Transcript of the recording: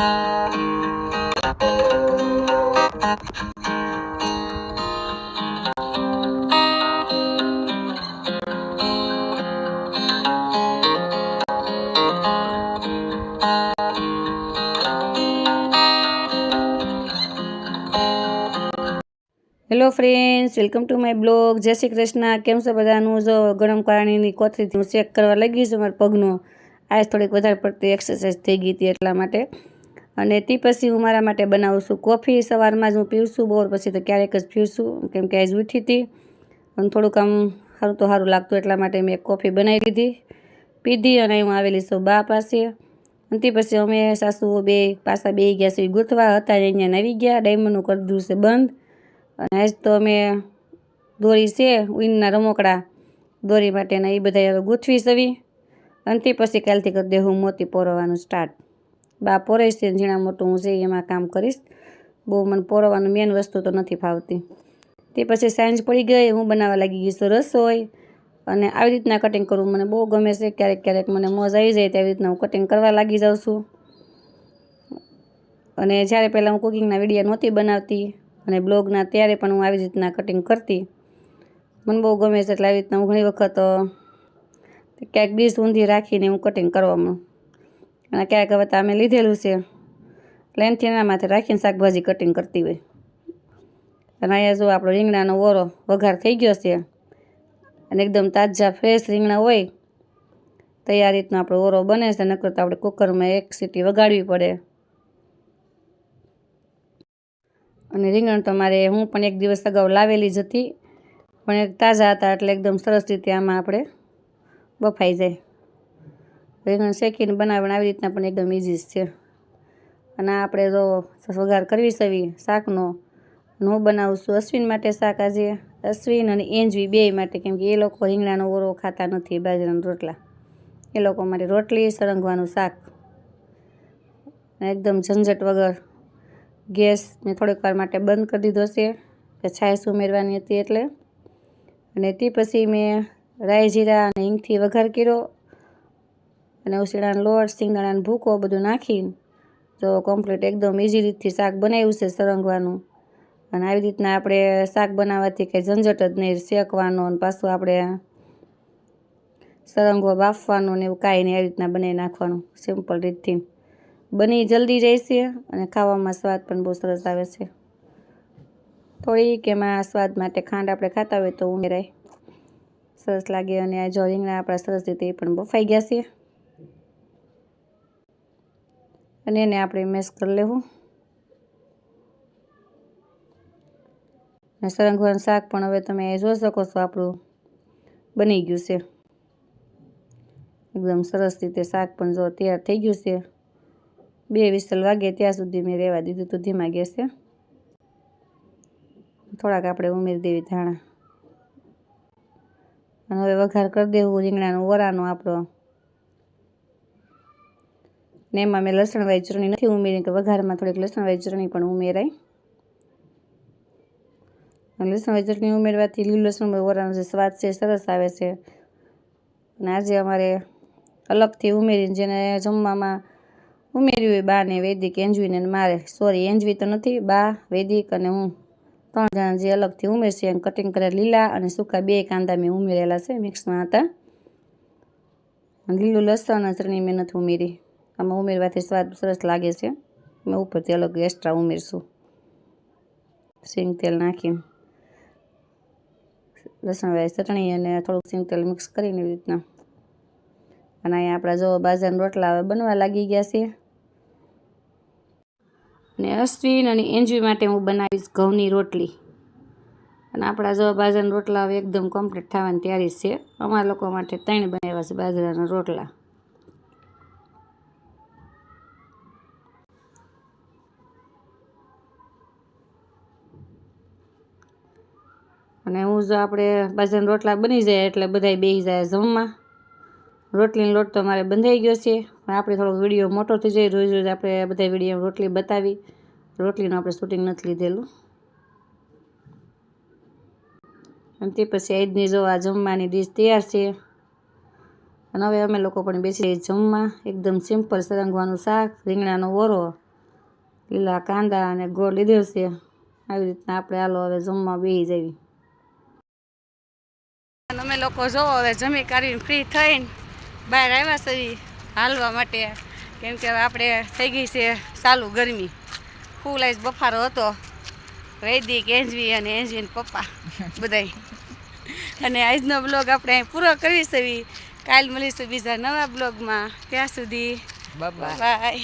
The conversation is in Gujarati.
Hello friends welcome to my blog જય શ્રી કૃષ્ણ. કેમ છો બધાનું? જો ગરમ પાણીની કોથળીથી હું ચેક કરવા લાગી છું મારા પગનો. આજ થોડીક વધારે પડતી એક્સરસાઇઝ થઈ ગઈ હતી એટલા માટે. અને તે પછી હું મારા માટે બનાવું છું કોફી. સવારમાં જ હું પીવું છું બપોર પછી તો ક્યારેક જ પીવું કેમ કે આજ ઉઠી હતી. અને થોડુંક આમ સારું તો સારું લાગતું, એટલા માટે મેં કોફી બનાવી લીધી પીધી અને હું આવેલી છું બા પાસે. અને પછી અમે સાસુઓ બે પાછા બે ગયા છે ગૂંથવા હતા અહીંયા આવી ગયા, ડાયમંડનું કરી દીધું છે બંધ. અને આજ તો અમે દોરી છે ઉઈનના રમકડા દોરી માટેના એ બધા હવે ગૂંથવી સવી. અને તે પછી કાલથી કરી દેવું મોતી પોરવાનું સ્ટાર્ટ બા છે ઝીણા મોટું હું છે એમાં કામ કરીશ. બહુ મને પોરવાનું મેન વસ્તુ તો નથી ફાવતી. તે પછી સાંજ પડી ગઈ, હું બનાવવા લાગી ગઈ છું રસોઈ. અને આવી રીતના કટિંગ કરવું મને બહુ ગમે છે, ક્યારેક ક્યારેક મને મોજ આવી જાય તેવી રીતના હું કટિંગ કરવા લાગી જાઉં છું. અને જ્યારે પહેલાં હું કુકિંગના વીડિયો નહોતી બનાવતી અને બ્લોગના ત્યારે પણ હું આવી રીતના કટિંગ કરતી. મને બહુ ગમે છે એટલે આવી રીતના હું ઘણી વખત ક્યાંક ડીશ ઊંધી રાખીને હું કટિંગ કરવામાં અને ક્યાંક હવે તો અમે લીધેલું છે. એટલે એના માથે રાખીને શાકભાજી કટિંગ કરતી હોય. અને અહીંયા જો આપણો રીંગણાનો ઓરો વઘાર થઈ ગયો છે અને એકદમ તાજા ફ્રેશ રીંગણા હોય, તો આ રીતનો આપણો ઓરો બને છે. નકર તો આપણે કુકરમાં એક સીટી વગાડવી પડે. અને રીંગણ તો મારે હું પણ એક દિવસ અગાઉ લાવેલી જ હતી. પણ તાજા હતા એટલે એકદમ સરસ રીતે આમાં આપણે બફાઈ જાય. રીંગણ શેકીને બનાવવાનું આવી રીતના પણ એકદમ ઇઝી છે. અને આપણે જો વઘાર કરવી સવી શાકનો અને હું બનાવું છું અશ્વિન માટે શાક આજે. અશ્વિન અને એન્જવી બે માટે, કેમ કે એ લોકો રીંગણાનો ઓરો ખાતા નથી બાજરાના રોટલા. એ લોકો માટે રોટલી, સરંગવાનું શાક. એકદમ ઝંઝટ વગર ગેસ મેં થોડીક વાર માટે બંધ કરી દીધો છે. કે છાશ ઉમેરવાની હતી એટલે. અને તે પછી મેં રાઈ જીરા અને હિંગથી વઘાર કર્યો. અને ઉસીડાનો લોટ, સિંગદાણાનો ભૂકો બધું નાખીને તો કમ્પ્લીટ એકદમ ઇઝી રીતથી શાક બનાવ્યું છે સરંગવાનું. અને આવી રીતના આપણે શાક બનાવવાથી કંઈ ઝંઝટ જ નહીં શેકવાનો અને પાછું આપણે સરંગો બાફવાનું ને એવું કાંઈ નહીં, આવી રીતના બનાવી નાખવાનું સિમ્પલ રીતથી. બની જલ્દી જાય અને ખાવામાં સ્વાદ પણ બહુ સરસ આવે છે. થોડીક એમાં સ્વાદ માટે ખાંડ આપણે ખાતા હોય તો ઉમેરાય. સરસ લાગે અને આ જો રીંગણા આપણા સરસ રીતે એ પણ બફાઈ ગયા છે. અને એને આપણે મેશ કરી લેવું. અને સરંગવાનું શાક પણ હવે તમે જોઈ શકો છો, આપણું બની ગયું છે. એકદમ સરસ રીતે શાક પણ જો તૈયાર થઈ ગયું છે. બે વિસલ વાગે ત્યાં સુધી મેં રહેવા દીધું હતું ધીમા ગેસે. થોડાક આપણે ઉમેરી દેવી ધાણા. અને હવે વઘાર કરી દેવું રીંગણાનું વરાનો આપણો ને એમાં મેં લસણ વાળી ચટણી નથી ઉમેરી કે વઘારમાં થોડીક લસણ વાળી ચટણી પણ ઉમેરાય. લસણ વાળી ચટણી ઉમેરવાથી લીલું લસણ ઓરાનો જે સ્વાદ છે સરસ આવે છે. અને આજે અમારે અલગથી ઉમેરીને જેને જમવામાં ઉમેર્યું હોય બા ને વૈદિક એન્જવીને મારે. સોરી એન્જવી તો નથી, બા, વૈદિક અને હું. ત્રણ જણા જે અલગથી ઉમેરશે એમ કટિંગ કરેલા લીલા અને સૂકા બે કાંદા મેં ઉમેરેલા છે મિક્સમાં હતા. લીલું લસણ ચટણી મેં નથી ઉમેરી. આમાં ઉમેરવાથી સ્વાદ સરસ લાગે છે. મેં ઉપરથી અલગ એક્સ્ટ્રા ઉમેરશું. સિંગ તેલ નાખીને. લસણવાળી ચટણી અને થોડુંક સિંગ તેલ મિક્સ કરીને એવી રીતના. અને અહીંયા આપણા જો બાજરાના રોટલા હવે બનવા લાગી ગયા છે. અને અશ્વિન અને એન્જવી માટે હું બનાવીશ ઘઉંની રોટલી. અને આપણા જો બાજરાના રોટલા હવે એકદમ કમ્પ્લીટ થવાની તૈયારી છે. અમારા લોકો માટે ત્રણ બનાવ્યા છે બાજરાના રોટલા. અને હું જો આપણે બાજરાના રોટલા બની જાય એટલે બધા બેસી જાય જમવા. રોટલીનો લોટ તો મારે બંધાઈ ગયો છે. પણ આપણે થોડોક વીડિયો મોટો થઈ જાય, રોજ રોજ આપણે બધા વીડિયો રોટલી બતાવી. રોટલીનું આપણે શૂટિંગ નથી લીધેલું. અને તે પછી આજની જો આ જમવાની ડીશ તૈયાર છે. અને હવે અમે લોકો પણ બેસી જમવા. એકદમ સિમ્પલ સરંગવાનું શાક, રીંગણાનો ઓરો લીલા કાંદા અને ગોળ લીધો છે. આવી રીતના આપણે હાલો હવે જમવા બેસી જવી અમે લોકો જો હવે જમી કાઢીને ફ્રી થઈને બહાર આવ્યા છે હાલવા માટે. કેમ કે હવે આપણે થઈ ગઈ છે ચાલુ ગરમી. ફૂલ આઈસ બફારો હતો. વૈદિક એન્જવી અને એન્જવી પપ્પા બધાય. અને આજનો બ્લોગ આપણે પૂરો કરી છે કાલ મળીશું બીજા નવા બ્લોગમાં ત્યાં સુધી બાય